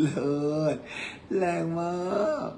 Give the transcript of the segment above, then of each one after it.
เลิศแรงมาก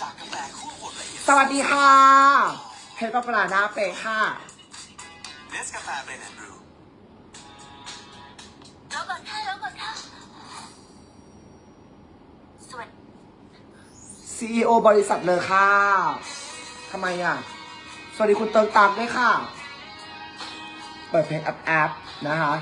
จากกาแฟคั่วบดละเอียด สวัสดีค่ะเพชรปปลาหน้าเปค่ะเนสกาแฟเบรนด์บรูรอก่อนค่ะรอก่อนค่ะสวัสดี CEO บริษัทเลยค่ะทำไมอะ สวัสดีคุณเติงตามด้วยค่ะ เปิดเพลงแอปแอปนะคะ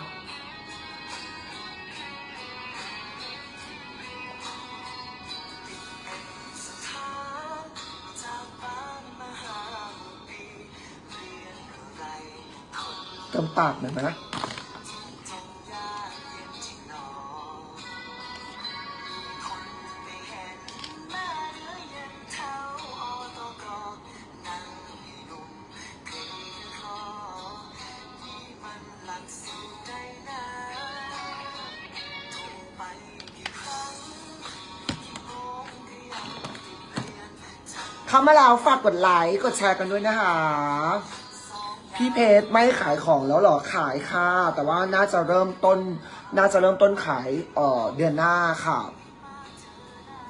เติมปากหน่อยนะเข้ามาแล้วฝากกดไลค์ กดแชร์กันด้วยนะคะ พี่เพชรไม่ขายของแล้วเหรอขายค่ะ แต่ว่าน่าจะเริ่มต้น น่าจะเริ่มต้นขายเอ่อเดือนหน้าค่ะ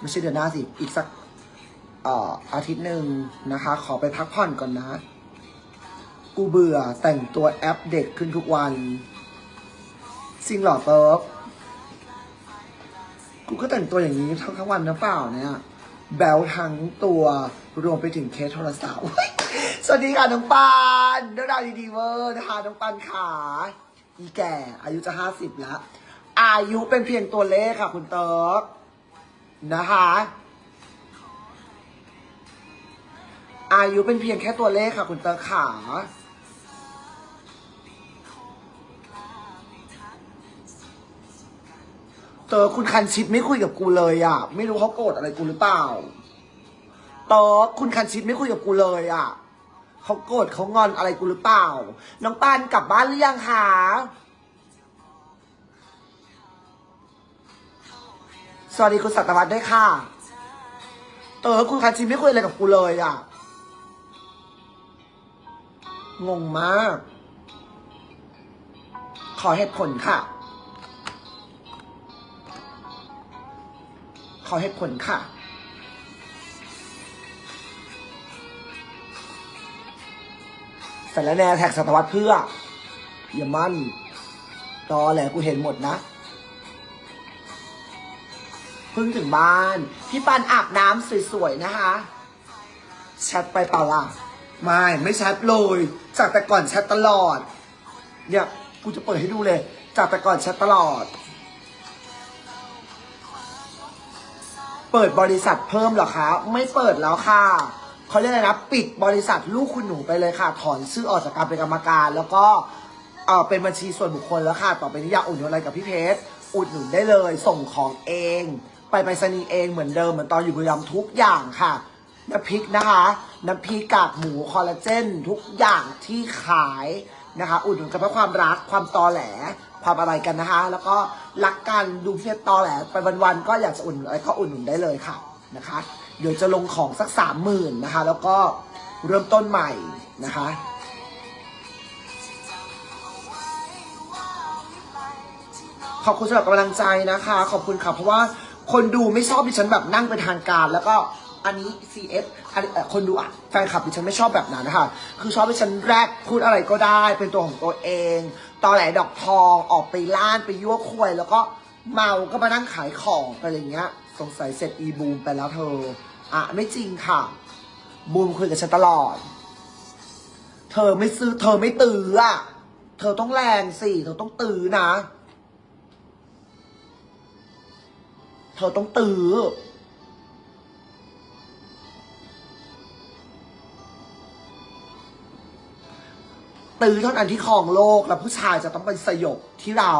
ไม่ใช่เดือนหน้าสิ อีกสักเอ่ออาทิตย์หนึ่งนะคะ ขอไปพักผ่อนก่อนนะ กูเบื่อแต่งตัวแอปเด็กขึ้นทุกวันจริงเหรอเติร์ฟกูก็แต่งตัวอย่างนี้ทั้งทั้งวันนะเปล่าเนี่ยแบลทั้งตัวรวมไปถึงเคสโทรศัพท์ สวัสดีค่ะน้องปานเรื่องราวดีๆเวอร์นะคะน้องปานขาอีแก่ อายุจะห้าสิบแล้ว อายุเป็นเพียงตัวเลขค่ะ คุณเติร์กนะคะ อายุเป็นเพียงแค่ตัวเลขค่ะ คุณเติร์กขาเติร์กคุณคันชิดไม่คุยกับกูเลยอะ ไม่รู้เขาโกรธอะไรกูหรือเปล่าเติร์กคุณคันชิดไม่คุยกับกูเลยอะ เขาโกรธเขางอนอะไรกูหรือเปล่า น้องปานกลับบ้านหรือยังคะสวัสดีคุณสัตวัตด้วยค่ะเออคุณคันชินไม่คุยอะไรกับกูเลยอะ งงมาก ขอเหตุผลค่ะ ขอเหตุผลค่ะ สารแหนแท็กสัตวัตเพื่อ อย่ามั่น ตอแหละกูเห็นหมดนะเพิ่งถึงบ้าน พี่ปันอาบน้ำสวยๆนะคะแชทไปเปล่าล่ะไม่ไม่แชทเลย จากแต่ก่อนแชทตลอด เนี่ยกูจะเปิดให้ดูเลย จากแต่ก่อนแชทตลอด เปิดบริษัทเพิ่มเหรอคะ ไม่เปิดแล้วค่ะ เขาเรียกอะไรนะปิดบริษัทลูกคุณหนูไปเลยค่ะ ถอนชื่อออกจากการเป็นกรรมการ แล้วก็เออเป็นบัญชีส่วนบุคคลแล้วค่ะ ต่อไปนี้อยากอุดหนุนอะไรกับพี่เพชรอุดหนุนได้เลย ส่งของเอง ไปไปรษณีย์เองเหมือนเดิมเหมือนตอนอยู่บุรีรัมย์ทุกอย่างค่ะน้ำพริกนะคะ น้ำพริกกากหมูคอลลาเจนทุกอย่างที่ขายนะคะ อุดหนุนกันเพราะความรักความตอแหลความอะไรกันนะคะ แล้วก็รักกันดูเพียตอแหลไปวันๆก็อยากจะอุดหนุนอะไรก็อุดหนุนได้เลยค่ะนะคะ เดี๋ยวจะลงของสักสามหมื่นนะคะ แล้วก็เริ่มต้นใหม่นะคะขอบคุณสำหรับกำลังใจนะคะ ขอบคุณค่ะเพราะว่าคนดูไม่ชอบดิฉันแบบนั่งเป็นทางการ แล้วก็อันนี้ CF อันนี้เอ่อคนดูอะแฟนคลับดิฉันไม่ชอบแบบนั้นนะคะคือชอบดิฉันแรกพูดอะไรก็ได้ เป็นตัวของตัวเองตอแหลดอกทองออกไปล่านไปยั่วควย แล้วก็เมาก็มานั่งขายของไปอะไรเงี้ย สงสัยเสร็จอีบูมไปแล้วเธอ อะ ไม่จริงค่ะ บูมคุยกับฉันตลอด เธอไม่ซื้อ เธอไม่ตื้ออะ เธอต้องแรงสิ เธอต้องตื้อนะ เธอต้องตื้อตื้อเท่านั้นที่ครองโลก แล้วผู้ชายจะต้องเป็นสยบที่เรา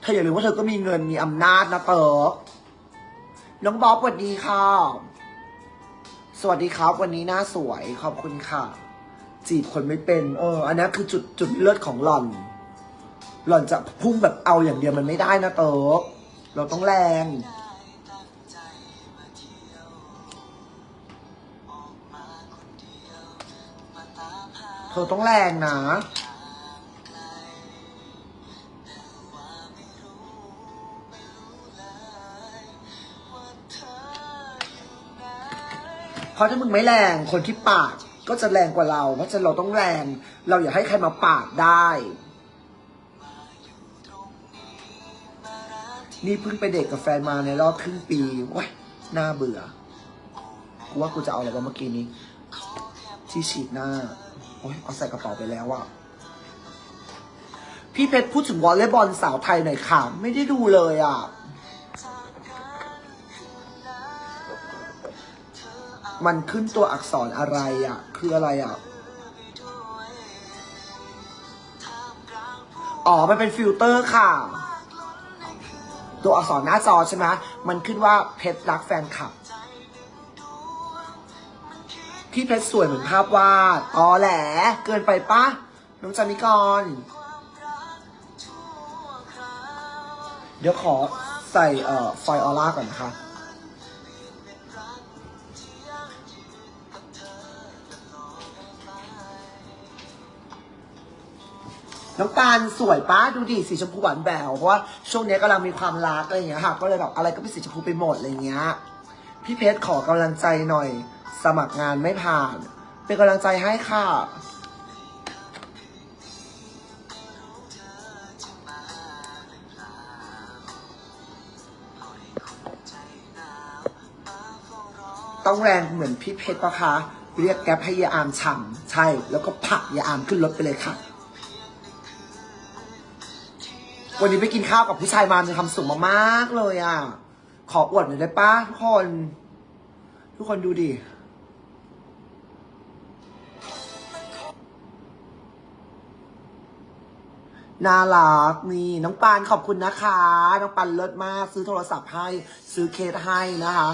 เธออย่าลืมว่าเธอก็มีเงินมีอำนาจนะเติร์ก น้องบ๊อบสวัสดีค่ะ สวัสดีครับ วันนี้หน้าสวยขอบคุณค่ะ จีบคนไม่เป็น เออ อันนี้คือจุดจุดเลือดของหล่อน หล่อนจะพุ่งแบบเอาอย่างเดียวมันไม่ได้นะเติร์กเราต้องแรง เธอต้องแรงนะ ราะถ้ามึงไม่แรงคนที่ปาดก็จะแรงกว่าเรา เพราะฉะนั้นเราต้องแรง เราอย่าให้ใครมาปาดได้ นี่เพิ่งไปเด็กกับแฟนมาในรอบครึ่งปีว้ยน่าเบื่อ กูว่ากูจะเอาอะไรวะเมื่อกี้นี้ ที่ฉีดหน้า โอ๊ยเอาใส่กระเป๋าไปแล้วอะพี่เพชรพูดถึงวอลเลย์บอลสาวไทยหน่อยค่ะ ไม่ได้ดูเลยอะ มันขึ้นตัวอักษรอะไรอะคืออะไรอะอ๋อ มันเป็นฟิลเตอร์ค่ะ ตัวอักษรหน้าจอใช่ไหมมันขึ้นว่าเพชรรักแฟนคลับ พี่เพชรสวยเหมือนภาพวาด อ๋อแหละ เกินไปปะน้องจามิกร เดี๋ยวขอใส่เอ่อไฟออร่าก่อนนะคะ น้องปานสวยป้าดูดิสีชมพูหวานแหววเพราะว่าช่วงนี้กำลังมีความรักอะไรอย่างเงี้ยค่ะก็เลยแบบอะไรก็เป็นสีชมพูไปหมดอะไรเงี้ยพี่เพชรขอกำลังใจหน่อย สมัครงานไม่ผ่าน เป็นกำลังใจให้ค่ะต้องแรงเหมือนพี่เพชรปะคะ เรียกแก๊ปให้ยาอามฉ่ำใช่ แล้วก็ผักยาอามขึ้นรถไปเลยค่ะ วันนี้ไปกินข้าวกับผู้ชายมามีความสุขมากๆเลยอะ ขออวดหน่อยได้ปะทุกคน ทุกคนดูดิน่ารักนี่น้องปานขอบคุณนะคะ น้องปานเลิศมาก ซื้อโทรศัพท์ให้ ซื้อเคสให้นะคะ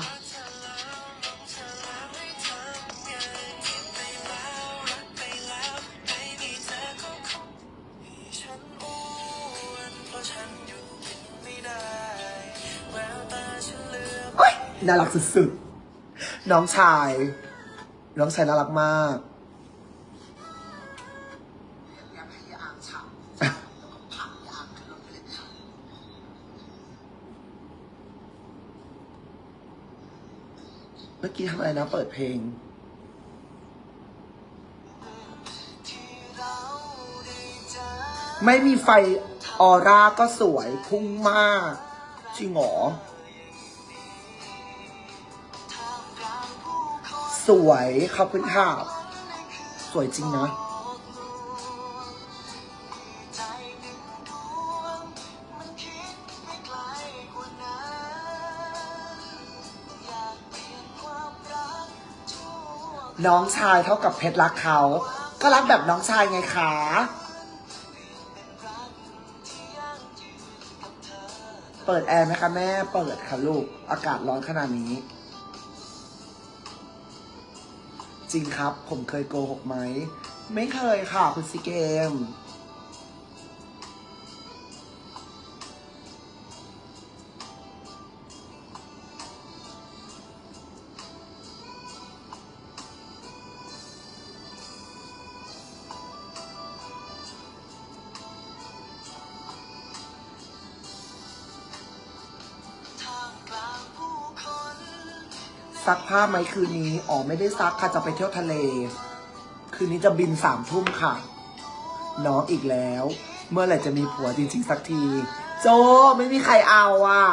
น่ารักสุดๆ น้องชาย น้องชายน่ารักมาก เมื่อกี้ทำอะไรนะ เปิดเพลงไม่มีไฟออร่าก็สวยพุ่งมากจริงหรอ สวยขอบคุณค่ะสวยจริงนะน้องชายเท่ากับเพชรรักเขา ก็รักแบบน้องชายไงคะเปิดแอร์ไหมคะแม่ เปิดค่ะลูก อากาศร้อนขนาดนี้ จริงครับ ผมเคยโกหกไหม ไม่เคยค่ะ คุณซีเกม ผ้าไหมคืนนี้ อ๋อไม่ได้ซักค่ะจะไปเที่ยวทะเล คืนนี้จะบินสามทุ่มค่ะ น้องอีกแล้ว เมื่อไหร่จะมีผัวจริงๆสักที โจไม่มีใครเอาอะ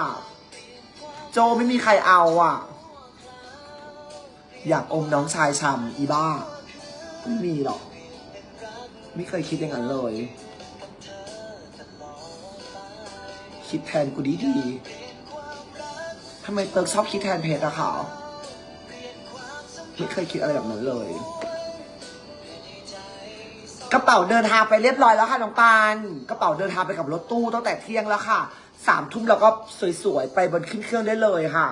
โจไม่มีใครเอาอะ อยากอมน้องชายชำอีบ้า ไม่มีหรอก ไม่เคยคิดอย่างนั้นเลย คิดแทนกูดีดีๆทำไมเติร์กชอบคิดแทนเพจอะคะ ไม่เคยคิดอะไรแบบนั้นเลย กระเป๋าเดินทางไปเรียบร้อยแล้วค่ะน้องปาน กระเป๋าเดินทางไปกับรถตู้ตั้งแต่เที่ยงแล้วค่ะ สามทุ่มเราก็สวยๆไปบนขึ้นเครื่องได้เลยค่ะ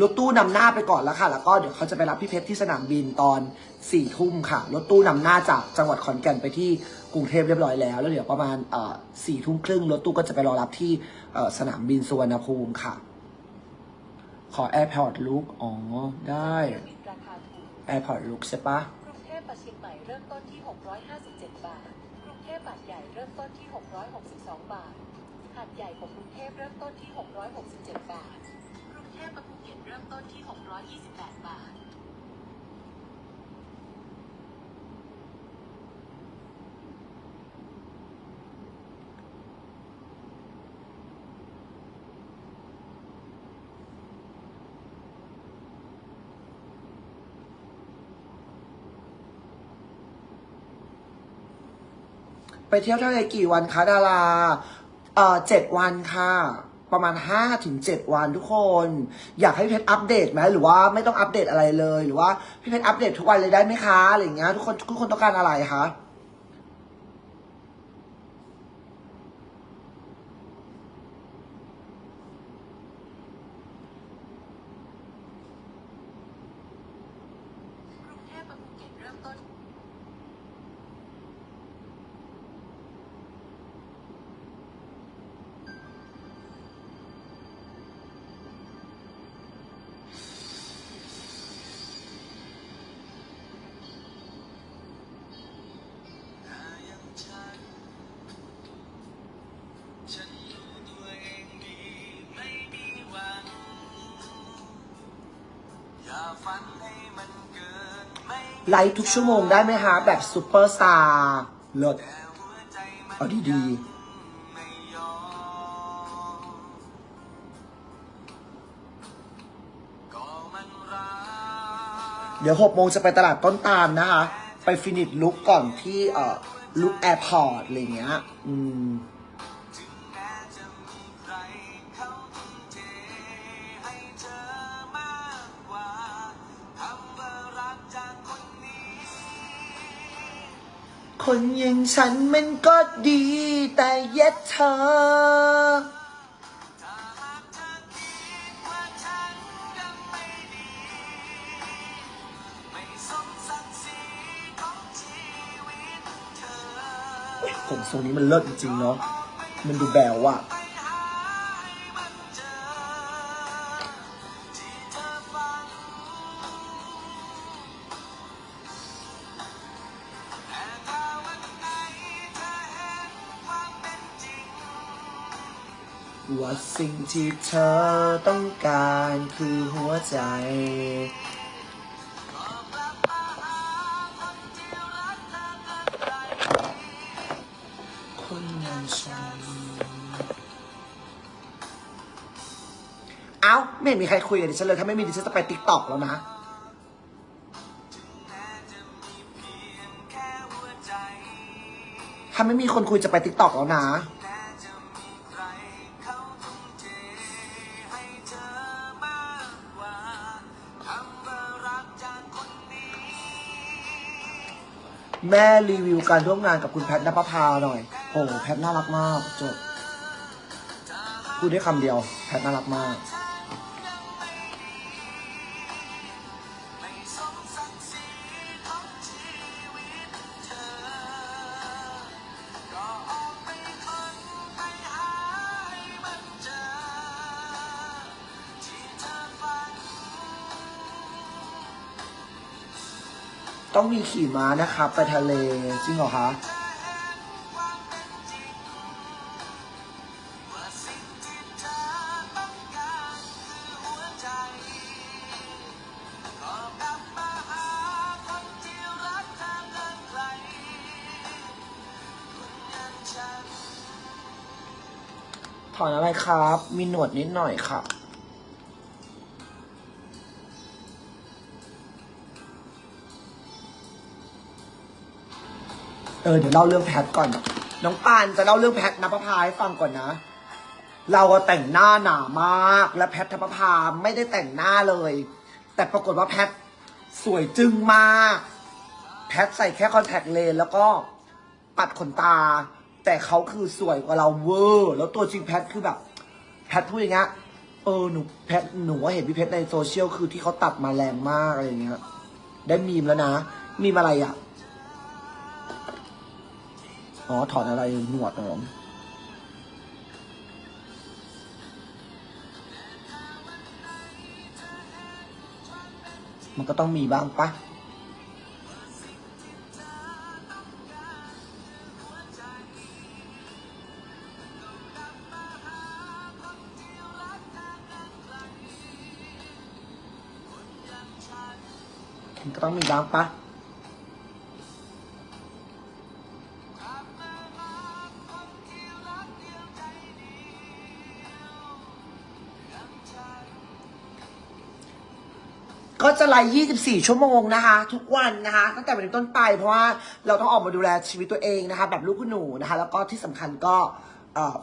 รถตู้นำหน้าไปก่อนแล้วค่ะ แล้วก็เดี๋ยวเขาจะไปรับพี่เพชรที่สนามบินตอนสี่ทุ่มค่ะรถตู้นำหน้าจากจังหวัดขอนแก่นไปที่กรุงเทพเรียบร้อยแล้ว แล้วเดี๋ยวประมาณสี่ทุ่มครึ่งรถตู้ก็จะไปรอรับที่สนามบินสุวรรณภูมิค่ะ ขอ AirPod ลุกอ๋อ ได้ ราคาถูก AirPod ลุกใช่ปะ กรุงเทพไปเชียงใหม่เริ่มต้นที่ 657 บาท กรุงเทพบาทใหญ่เริ่มต้นที่ 662 บาท หาดใหญ่ของกรุงเทพเริ่มต้นที่ 667 บาท กรุงเทพมาภูเก็ตเริ่มต้นที่ 628 บาท ไปเที่ยวทะเลกี่วันคะดาราเอ่อเจ็ดวันค่ะ ประมาณห้าถึงเจ็ดวันทุกคน อยากให้พี่เพชรอัปเดตไหมหรือว่าไม่ต้องอัปเดตอะไรเลย หรือว่าพี่เพชรอัปเดตทุกวันเลยได้ไหมคะอะไรอย่างเงี้ยทุกคนทุกคนต้องการอะไรคะกรุงเทพมาภูเก็ตเริ่มต้น ไลฟ์ทุกชั่วโมงได้ไหมคะแบบซูเปอร์สตาร์เลิศเอาดีๆเดี๋ยวหกโมงจะไปตลาดต้นตาลนะคะ ไปฟินิชลุกก่อนที่เอ่อลุกแอร์พอร์ตอะไรเงี้ย อืม คนอย่างฉันมันก็ดี แต่เย็ดเธอถ้าหากเธอคิดว่าฉันยังไม่ดีไม่สมศักดิ์ศรีของชีวิตเธอ ผมทรงนี้มันเลิศจริงๆเนาะ มันดูแบว่ะ สิ่งที่เธอต้องการคือหัวใจคนที่รักเอเกินใครคนอย่างฉัน เอ้า ไม่เห็นมีใครคุยกับดิฉันเลย ถ้าไม่มีดิฉันจะไปติ๊กต็อกแล้วนะถ้าไม่มีคนคุยจะไปติ๊กต็อกแล้วนะ แม่รีวิวการร่วมงานกับคุณแพทนภพาหน่อย โอ้แพทน่ารักมากจบพูดได้คำเดียว แพทน่ารักมาก ต้องมีขี่ม้านะครับ ไปทะเลจริงเหรอคะถอนอะไรครับ มีหนวดนิดหน่อยค่ะ เออเดี๋ยวเล่าเรื่องแพทก่อน น้องปานจะเล่าเรื่องแพทนภพาให้ฟังก่อนนะ เราอะแต่งหน้าหนามาก และแพทธปภาไม่ได้แต่งหน้าเลย แต่ปรากฏว่าแพทสวยจึงมาก แพทใส่แค่คอนแทคเลนส์แล้วก็ปัดขนตา แต่เขาคือสวยกว่าเราเวอร์แล้วตัวจริงแพทคือแบบ แพทพูดอย่างเงี้ยเออหนูแพทหนูว่าเห็นพี่เพชรในโซเชียลคือที่เขาตัดมาแรงมากอะไรอย่างเงี้ยได้มีมแล้วนะ มีมอะไรอะ อ๋อ ถอนอะไรหนวดเหรอมันก็ต้องมีบ้างปะมันก็ต้องมีบ้างปะ จะไลฟ์24 ชั่วโมงนะคะ ทุกวันนะคะ ตั้งแต่วันนี้ต้นไปเพราะว่าเราต้องออกมาดูแลชีวิตตัวเองนะคะ แบบลูกคุณหนูนะคะ แล้วก็ที่สำคัญก็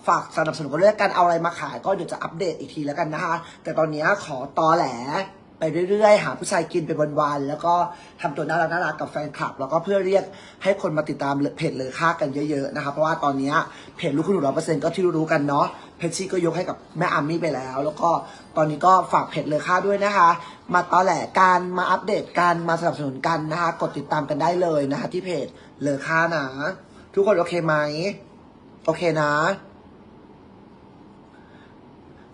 ฝากสนับสนุนกันเรื่องการเอาอะไรมาขาย ก็เดี๋ยวจะอัปเดตอีกทีแล้วกันนะคะ แต่ตอนนี้ขอตอแหล ไปเรื่อยๆ หาผู้ชายกินไปวันๆ แล้วก็ทำตัวน่ารักน่ารักกับแฟนคลับ แล้วก็เพื่อเรียกให้คนมาติดตามเพจเลยค่ากันเยอะ ๆ นะคะเพราะว่าตอนนี้เพจลูกคุณหนูร้อเปอร์เซ็นต์ก็ที่รู้ๆกันเนาะเพจชี่ก็ยกให้กับแม่อามี่ไปแล้ว แล้วก็ตอนนี้ก็ฝากเพจเลยค่าด้วยนะคะ มาตอแหลการมาอัปเดตการมาสนับสนุนกันนะคะกดติดตามกันได้เลยนะคะที่เพจเลอค่านะ ทุกคนโอเคไหมโอเคนะ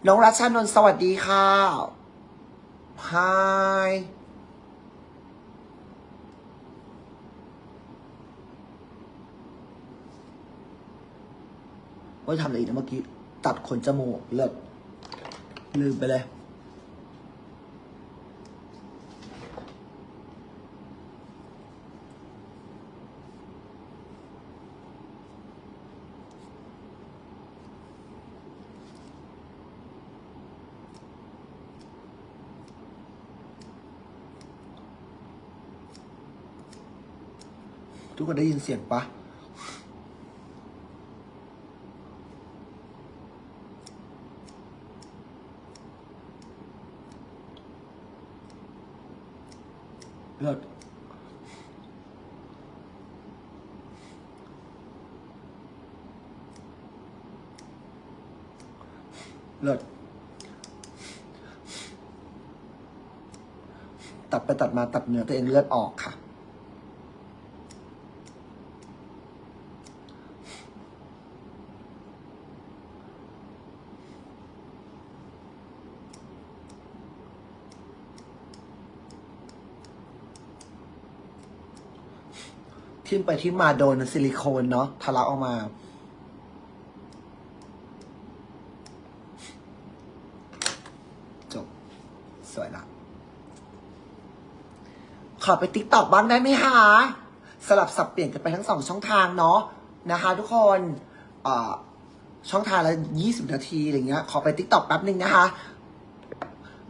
น้องรัชชานนท์สวัสดีค่ะ ฮายว่าทำอะไรอีกนะเมื่อกี้ ตัดขนจมูกเลิศลืมไปเลย ทุกคนได้ยินเสียงปะเลิศเลิศตัดไปตัดมาตัดเนื้อตัวเองเลือดออกค่ะ ทิ่มไปที่มาโดนซิลิโคนเนาะทะลักออกมา จบ สวยละขอไปติ๊กตอกบ้างได้ไหมคะสลับสับเปลี่ยนกันไปทั้งสองช่องทางเนาะนะคะ ทุกคนช่องทางละยี่สิบนาทีอะไรเงี้ย ขอไปติ๊กตอกแป๊บหนึ่งนะคะ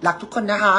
รักทุกคนนะคะ